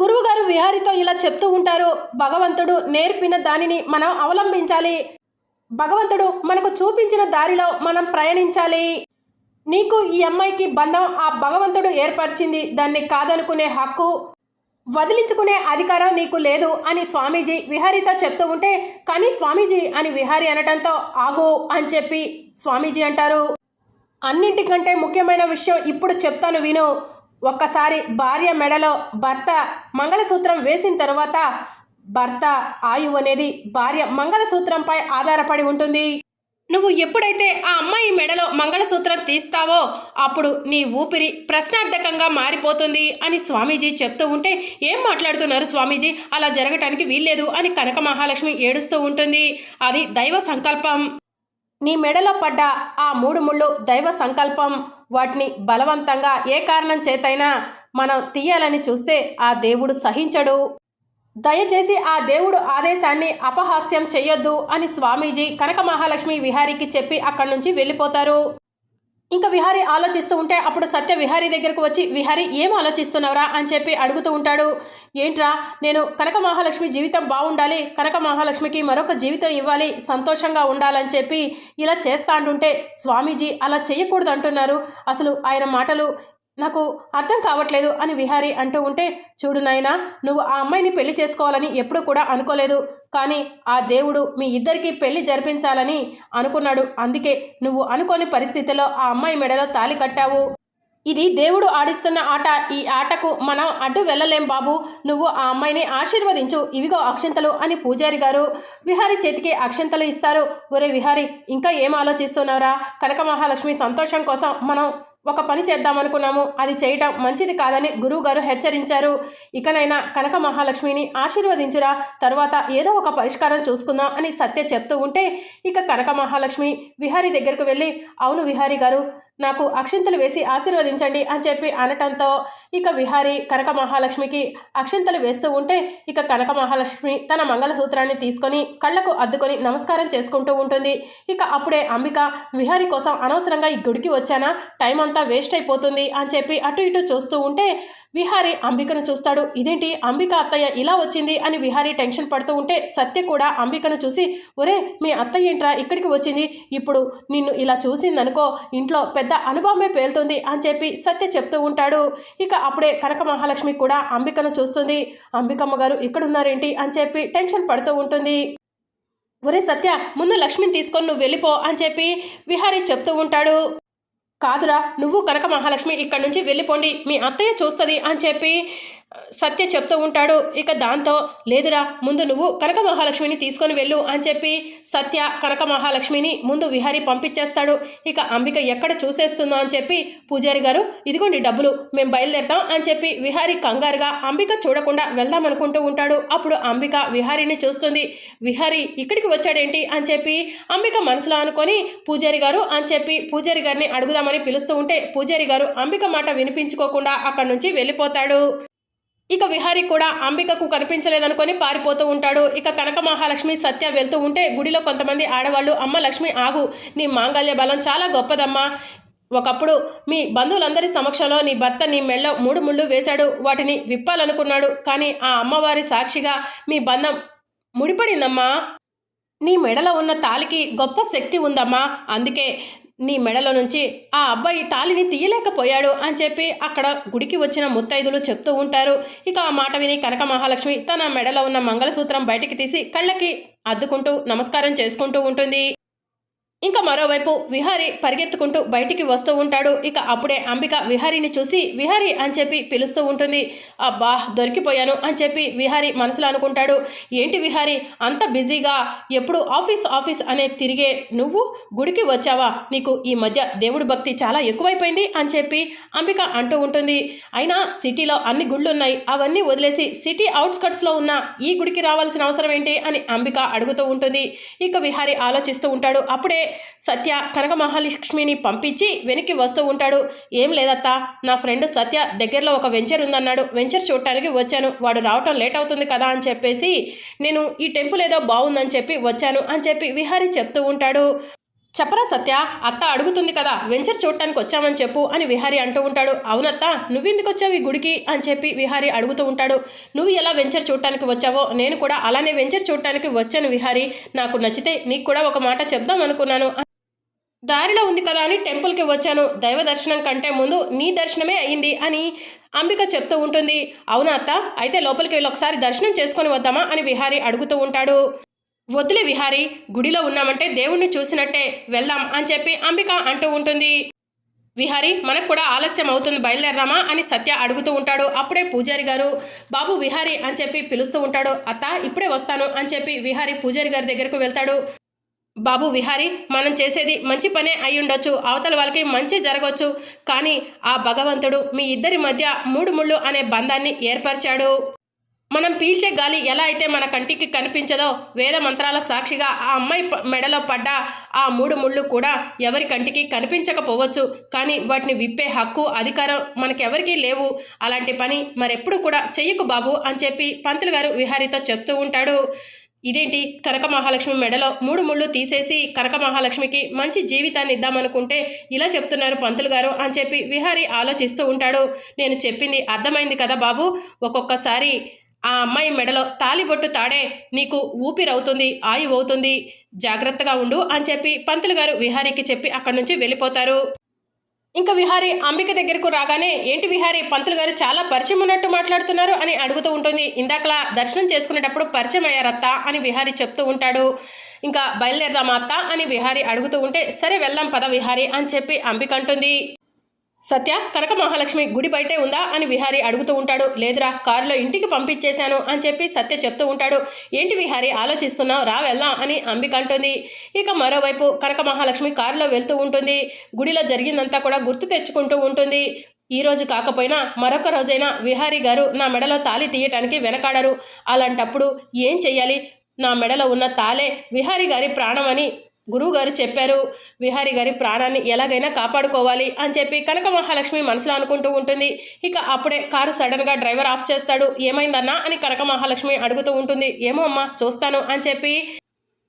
గురువుగారు విహారితో ఇలా చెప్తూ ఉంటారు భగవంతుడు నేర్పిన దానిని మనం అవలంబించాలి. భగవంతుడు మనకు చూపించిన దారిలో మనం ప్రయాణించాలి. నీకు ఈ అమ్మాయికి బంధం ఆ భగవంతుడు ఏర్పరిచింది దాన్ని కాదనుకునే హక్కు వదిలించుకునే అధికారం నీకు లేదు అని స్వామీజీ విహారీతో చెప్తూ ఉంటే కానీ స్వామీజీ అని విహారీ అనటంతో ఆగు అని చెప్పి స్వామీజీ అంటారు. అన్నింటికంటే ముఖ్యమైన విషయం ఇప్పుడు చెప్తాను విను. ఒక్కసారి భార్య మెడలో భర్త మంగళసూత్రం వేసిన తర్వాత భర్త ఆయువు అనేది భార్య మంగళసూత్రంపై ఆధారపడి ఉంటుంది. నువ్వు ఎప్పుడైతే ఆ అమ్మాయి మెడలో మంగళసూత్రం తీస్తావో అప్పుడు నీ ఊపిరి ప్రశ్నార్థకంగా మారిపోతుంది అని స్వామీజీ చెప్తూ ఉంటే ఏం మాట్లాడుతున్నారు స్వామీజీ? అలా జరగటానికి వీల్లేదు అని కనక మహాలక్ష్మి ఏడుస్తూ ఉంటుంది. అది దైవ సంకల్పం. నీ మెడలో పడ్డ ఆ మూడు ముళ్ళు దైవ సంకల్పం. వాటిని బలవంతంగా ఏ కారణం చేతైనా మనం తీయాలని చూస్తే ఆ దేవుడు సహించడు. దయచేసి ఆ దేవుడు ఆదేశాన్ని అపహాస్యం చెయ్యొద్దు అని స్వామీజీ కనక మహాలక్ష్మి విహారీకి చెప్పి అక్కడి నుంచి వెళ్ళిపోతారు. ఇంకా విహారీ ఆలోచిస్తూ ఉంటే అప్పుడు సత్య విహారీ దగ్గరకు వచ్చి విహారీ ఏం ఆలోచిస్తున్నావురా? అని చెప్పి అడుగుతూ ఉంటాడు. ఏంట్రా నేను కనక మహాలక్ష్మి జీవితం బాగుండాలి కనక మహాలక్ష్మికి మరొక జీవితం ఇవ్వాలి సంతోషంగా ఉండాలని చెప్పి ఇలా చేస్తా అంటుంటే స్వామీజీ అలా చేయకూడదు అంటున్నారు. అసలు ఆయన మాటలు నాకు అర్థం కావట్లేదు అని విహారీ అంటూ ఉంటే చూడు నాయనా నువ్వు ఆ అమ్మాయిని పెళ్ళి చేసుకోవాలని ఎప్పుడూ కూడా అనుకోలేదు. కానీ ఆ దేవుడు మీ ఇద్దరికి పెళ్ళి జరిపించాలని అనుకున్నాడు. అందుకే నువ్వు అనుకోని పరిస్థితిలో ఆ అమ్మాయి మెడలో తాలి కట్టావు. ఇది దేవుడు ఆడిస్తున్న ఆట. ఈ ఆటకు మనం అడ్డు వెళ్ళలేం బాబు. నువ్వు ఆ అమ్మాయిని ఆశీర్వదించు. ఇవిగో అక్షంతలు అని పూజారి గారు విహారి చేతికి అక్షంతలు ఇస్తారు. ఒరే విహారి ఇంకా ఏం ఆలోచిస్తున్నారా కనక మహాలక్ష్మి సంతోషం కోసం మనం ఒక పని చేద్దామనుకున్నాము. అది చేయటం మంచిది కాదని గురువుగారు హెచ్చరించారు. ఇకనైనా కనక మహాలక్ష్మిని ఆశీర్వదించురా తర్వాత ఏదో ఒక పరిష్కారం చూసుకుందాం అని సత్య చెప్తూ ఉంటే ఇక కనక మహాలక్ష్మి విహారీ దగ్గరకు వెళ్ళి అవును విహారీ గారు నాకు అక్షింతలు వేసి ఆశీర్వదించండి అని చెప్పి అనటంతో ఇక విహారి కనక మహాలక్ష్మికి అక్షింతలు వేస్తూ ఉంటే ఇక కనక మహాలక్ష్మి తన మంగళసూత్రాన్ని తీసుకొని కళ్ళకు అద్దుకొని నమస్కారం చేసుకుంటూ ఉంటుంది. ఇక అప్పుడే అంబిక విహారీ కోసం అనవసరంగా ఈ గుడికి వచ్చానా? టైం అంతా వేస్ట్ అయిపోతుంది అని చెప్పి అటు ఇటు చూస్తూ ఉంటే విహారి అంబికను చూస్తాడు. ఇదేంటి? అంబిక అత్తయ్య ఇలా వచ్చింది అని విహారి టెన్షన్ పడుతూ ఉంటే సత్య కూడా అంబికను చూసి ఒరే మీ అత్తయ్య ఏంట్రా ఇక్కడికి వచ్చింది? ఇప్పుడు నిన్ను ఇలా చూసిందనుకో ఇంట్లో పెద్ద అనుభవమే పేలుతుంది అని చెప్పి సత్య చెప్తూ ఉంటాడు. ఇక అప్పుడే కనక మహాలక్ష్మి కూడా అంబికను చూస్తుంది. అంబికమ్మ గారు ఇక్కడున్నారేంటి? అని చెప్పి టెన్షన్ పడుతూ ఉంటుంది. ఒరే సత్య ముందు లక్ష్మిని తీసుకొని నువ్వు వెళ్ళిపో అని చెప్పి విహారీ చెప్తూ ఉంటాడు. కాదురా నువ్వు కనక మహాలక్ష్మి ఇక్కడి నుంచి వెళ్ళిపోండి మీ అత్తయ్య చూస్తుంది అని చెప్పి సత్య చెప్తూ ఉంటాడు ఇక దాంతో లేదురా ముందు నువ్వు కనక మహాలక్ష్మిని తీసుకొని వెళ్ళు అని చెప్పి సత్య కనక మహాలక్ష్మిని ముందు విహారి పంపించేస్తాడు. ఇక అంబిక ఎక్కడ చూసేస్తుందో అని చెప్పి పూజారి గారు ఇదిగోండి డబ్బులు మేము బయలుదేరుతాం అని చెప్పి విహారి కంగారుగా అంబిక చూడకుండా వెళ్దాం అనుకుంటూ ఉంటాడు. అప్పుడు అంబిక విహారిని చూస్తుంది. విహారి ఇక్కడికి వచ్చాడేంటి? అని చెప్పి అంబిక మనసులో అనుకొని పూజారి గారు అని చెప్పి పూజారి గారిని అడుగుదామని పిలుస్తూ ఉంటే పూజారి గారు అంబిక మాట వినిపించుకోకుండా అక్కడి నుంచి వెళ్ళిపోతాడు. ఇక విహారి కూడా అంబికకు కనిపించలేదనుకొని పారిపోతూ ఉంటాడు. ఇక కనక మహాలక్ష్మి సత్య వెళ్తూ ఉంటే గుడిలో కొంతమంది ఆడవాళ్ళు అమ్మ లక్ష్మి ఆగు. నీ మాంగళ్య బలం చాలా గొప్పదమ్మా. ఒకప్పుడు మీ బంధువులందరి సమక్షంలో నీ భర్త నీ మెళ్ళ మూడు ముళ్ళు వేశాడు. వాటిని విప్పాలనుకున్నాడు. కానీ ఆ అమ్మవారి సాక్షిగా మీ బంధం ముడిపడిందమ్మా. నీ మెడలో ఉన్న తాలికి గొప్ప శక్తి ఉందమ్మా. అందుకే నీ మెడలో నుంచి ఆ అబ్బాయి తాలిని తీయలేకపోయాడు అని చెప్పి అక్కడ గుడికి వచ్చిన ముత్తైదులు చెప్తూ ఉంటారు. ఇక ఆ మాట విని కనక మహాలక్ష్మి తన మెడలో ఉన్న మంగళసూత్రం బయటికి తీసి కళ్ళకి అద్దుకుంటూ నమస్కారం చేసుకుంటూ ఉంటుంది. ఇంకా మరోవైపు విహారి పరిగెత్తుకుంటూ బయటికి వస్తూ ఉంటాడు. ఇక అప్పుడే అంబిక విహారీని చూసి విహారి అని చెప్పి పిలుస్తూ ఉంటుంది. అబ్బా దొరికిపోయాను అని చెప్పి విహారి మనసులో అనుకుంటాడు. ఏంటి విహారి అంత బిజీగా ఎప్పుడు ఆఫీస్ ఆఫీస్ అనే తిరిగే నువ్వు గుడికి వచ్చావా? నీకు ఈ మధ్య దేవుడి భక్తి చాలా ఎక్కువైపోయింది అని చెప్పి అంబిక అంటూ ఉంటుంది. అయినా సిటీలో అన్ని గుళ్ళు ఉన్నాయి అవన్నీ వదిలేసి సిటీ అవుట్స్కట్స్లో ఉన్న ఈ గుడికి రావాల్సిన అవసరం ఏంటి అని అంబిక అడుగుతూ ఉంటుంది. ఇక విహారి ఆలోచిస్తూ ఉంటాడు. అప్పుడే సత్య కనక మహాలక్ష్మిని పంపించి వెనక్కి వస్తూ ఉంటాడు. ఏం లేదత్తా నా ఫ్రెండ్ సత్య దగ్గరలో ఒక వెంచర్ ఉందన్నాడు. వెంచర్ చూడటానికి వచ్చాను. వాడు రావటం లేట్ అవుతుంది కదా అని చెప్పేసి నేను ఈ టెంపుల్ ఏదో బాగుందని చెప్పి వచ్చాను అని చెప్పి విహారీ చెప్తూ ఉంటాడు. చెప్పరా సత్య? అత్త అడుగుతుంది కదా వెంచర్ చూడటానికి వచ్చామని చెప్పు అని విహారి అంటూ ఉంటాడు. అవునత్త నువ్వెందుకు వచ్చావు ఈ గుడికి? అని చెప్పి విహారి అడుగుతూ ఉంటాడు. నువ్వు ఎలా వెంచర్ చూడటానికి వచ్చావో? నేను కూడా అలానే వెంచర్ చూడటానికి వచ్చాను విహారి. నాకు నచ్చితే నీకు కూడా ఒక మాట చెప్దాం అనుకున్నాను. దారిలో ఉంది కదా అని టెంపుల్కి వచ్చాను. దైవ దర్శనం కంటే ముందు నీ దర్శనమే అయ్యింది అని అంబిక చెప్తూ ఉంటుంది. అవునా అత్త? అయితే లోపలికి వెళ్ళి ఒకసారి దర్శనం చేసుకొని వద్దామా? అని విహారి అడుగుతూ ఉంటాడు. వద్దులే విహారి గుడిలో ఉన్నామంటే దేవుణ్ణి చూసినట్టే వెళ్దాం అని చెప్పి అంబిక అంటూ ఉంటుంది. విహారి మనకు కూడా ఆలస్యం అవుతుంది బయలుదేరదామా అని సత్య అడుగుతూ ఉంటాడు. అప్పుడే పూజారి గారు బాబు విహారి అని చెప్పి పిలుస్తూ ఉంటాడు. అత్త ఇప్పుడే వస్తాను అని చెప్పి విహారి పూజారి గారి దగ్గరకు వెళ్తాడు. బాబు విహారి మనం చేసేది మంచి పనే అయి ఉండొచ్చు. అవతల వాళ్ళకి మంచి జరగవచ్చు కానీ ఆ భగవంతుడు మీ ఇద్దరి మధ్య మూడు ముళ్ళు అనే బంధాన్ని ఏర్పరిచాడు. మనం పీల్చే గాలి ఎలా అయితే మన కంటికి కనిపించదో వేద మంత్రాల సాక్షిగా ఆ అమ్మాయి ప- మెడలో పడ్డ ఆ మూడు ముళ్ళు కూడా ఎవరి కంటికి కనిపించకపోవచ్చు. కానీ వాటిని విప్పే హక్కు అధికారం మనకెవరికీ లేవు. అలాంటి పని మరెప్పుడు కూడా చెయ్యకు బాబు అని చెప్పి పంతులు గారు విహారీతో చెప్తూ ఉంటాడు. ఇదేంటి? కనక మహాలక్ష్మి మెడలో మూడు ముళ్ళు తీసేసి కనక మహాలక్ష్మికి మంచి జీవితాన్ని ఇద్దామనుకుంటే ఇలా చెప్తున్నారు పంతులు గారు అని చెప్పి విహారి ఆలోచిస్తూ ఉంటాడు. నేను చెప్పింది అర్థమైంది కదా బాబు? ఒక్కొక్కసారి ఆ అమ్మాయి మెడలో తాలిబొట్టు తాడే నీకు ఊపిరవుతుంది ఆయువవుతుంది జాగ్రత్తగా ఉండు అని చెప్పి పంతులు గారు విహారీకి చెప్పి అక్కడి నుంచి వెళ్ళిపోతారు. ఇంకా విహారి అంబిక దగ్గరకు రాగానే ఏంటి విహారి పంతులు గారు చాలా పరిచయం ఉన్నట్టు మాట్లాడుతున్నారు అని అడుగుతూ ఉంటుంది. ఇందాకలా దర్శనం చేసుకునేటప్పుడు పరిచయం అయ్యారత్త అని విహారి చెప్తూ ఉంటాడు. ఇంకా బయలుదేరదామా అత్త అని విహారి అడుగుతూ ఉంటే సరే వెళ్దాం పద విహారి అని చెప్పి అంబిక అంటుంది. సత్య కనక మహాలక్ష్మి గుడి బయటే ఉందా అని విహారి అడుగుతూ ఉంటాడు. లేదురా కారులో ఇంటికి పంపించేశాను అని చెప్పి సత్య చెప్తూ ఉంటాడు. ఏంటి విహారి ఆలోచిస్తున్నావు? రా వెళ్దాం అని అంబిక అంటుంది. ఇక మరోవైపు కనక మహాలక్ష్మి కారులో వెళ్తూ ఉంటుంది. గుడిలో జరిగిందంతా కూడా గుర్తు తెచ్చుకుంటూ ఉంటుంది. ఈ రోజు కాకపోయినా మరొక రోజైనా విహారీ గారు నా మెడలో తాళి తీయటానికి వెనకాడరు. అలాంటప్పుడు ఏం చెయ్యాలి? నా మెడలో ఉన్న తాలే విహారీ గారి ప్రాణమని గురువుగారు చెప్పారు విహారి గారి ప్రాణాన్ని ఎలాగైనా కాపాడుకోవాలి అని చెప్పి కనక మహాలక్ష్మి మనసులో అనుకుంటూ ఉంటుంది. ఇక అప్పుడే కారు సడన్గా డ్రైవర్ ఆఫ్ చేస్తాడు. ఏమైందన్నా? అని కనక మహాలక్ష్మి అడుగుతూ ఉంటుంది. ఏమో అమ్మా చూస్తాను అని చెప్పి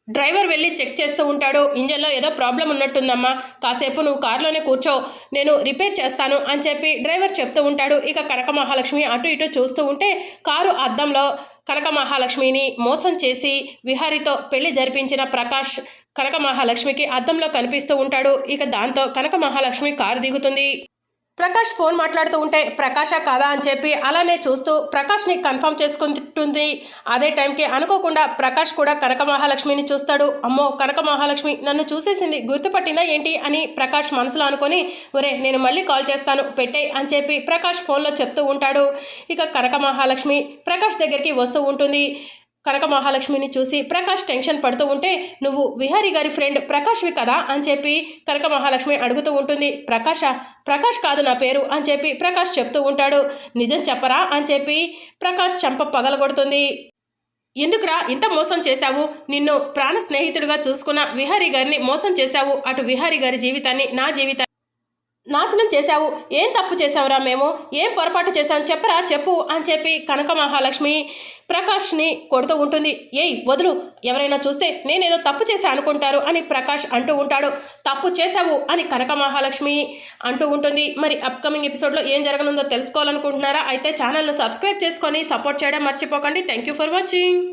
డ్రైవర్ వెళ్ళి చెక్ చేస్తూ ఉంటాడు. ఇంజన్లో ఏదో ప్రాబ్లం ఉన్నట్టుందమ్మా. కాసేపు నువ్వు కారులోనే కూర్చో. నేను రిపేర్ చేస్తాను అని చెప్పి డ్రైవర్ చెప్తూ ఉంటాడు. ఇక కనక మహాలక్ష్మి అటు ఇటు చూస్తూ ఉంటే కారు అద్దంలో కనక మహాలక్ష్మిని మోసం చేసి విహారితో పెళ్ళి జరిపించిన ప్రకాష్ కనక మహాలక్ష్మికి అద్దంలో కనిపిస్తూ ఉంటాడు. ఇక దాంతో కనక మహాలక్ష్మి కారు దిగుతుంది. ప్రకాష్ ఫోన్ మాట్లాడుతూ ఉంటే ప్రకాశ కాదా అని చెప్పి అలానే చూస్తూ ప్రకాష్ని కన్ఫర్మ్ చేసుకుంటుంది. అదే టైంకి అనుకోకుండా ప్రకాష్ కూడా కనక మహాలక్ష్మిని చూస్తాడు. అమ్మో కనక మహాలక్ష్మి నన్ను చూసేసింది గుర్తుపట్టిందా ఏంటి అని ప్రకాష్ మనసులో అనుకొని ఒరే నేను మళ్ళీ కాల్ చేస్తాను పెట్టే అని చెప్పి ప్రకాష్ ఫోన్లో చెప్తూ ఉంటాడు. ఇక కనక మహాలక్ష్మి ప్రకాష్ దగ్గరికి వస్తూ ఉంటుంది. కనక మహాలక్ష్మిని చూసి ప్రకాష్ టెన్షన్ పడుతూ ఉంటే నువ్వు విహారీ గారి ఫ్రెండ్ ప్రకాష్వి కదా? అని చెప్పి కనక మహాలక్ష్మి అడుగుతూ ఉంటుంది. ప్రకాష ప్రకాష్ కాదు నా పేరు అని చెప్పి ప్రకాష్ చెప్తూ ఉంటాడు. నిజం చెప్పరా? అని చెప్పి ప్రకాష్ చంప పగలగొడుతుంది. ఎందుకురా ఇంత మోసం చేశావు? నిన్ను ప్రాణ స్నేహితుడిగా చూసుకున్న విహారీ గారిని మోసం చేశావు. అటు విహారీ గారి జీవితాన్ని నా జీవితాన్ని నాశనం చేశావు. ఏం తప్పు చేశావురా మేము? ఏం పొరపాటు చేశాం చెప్పరా చెప్పు అని చెప్పి కనక మహాలక్ష్మి ప్రకాష్ని కొడుతూ ఉంటుంది. ఏయ్ వదులు. ఎవరైనా చూస్తే నేనేదో తప్పు చేశా అనుకుంటారు అని ప్రకాష్ అంటూ ఉంటాడు. తప్పు చేశావు అని కనక మహాలక్ష్మి అంటూ ఉంటుంది. మరి అప్కమింగ్ ఎపిసోడ్లో ఏం జరగనుందో తెలుసుకోవాలనుకుంటున్నారా? అయితే ఛానల్ను సబ్స్క్రైబ్ చేసుకొని సపోర్ట్ చేయడం మర్చిపోకండి. Thank you for watching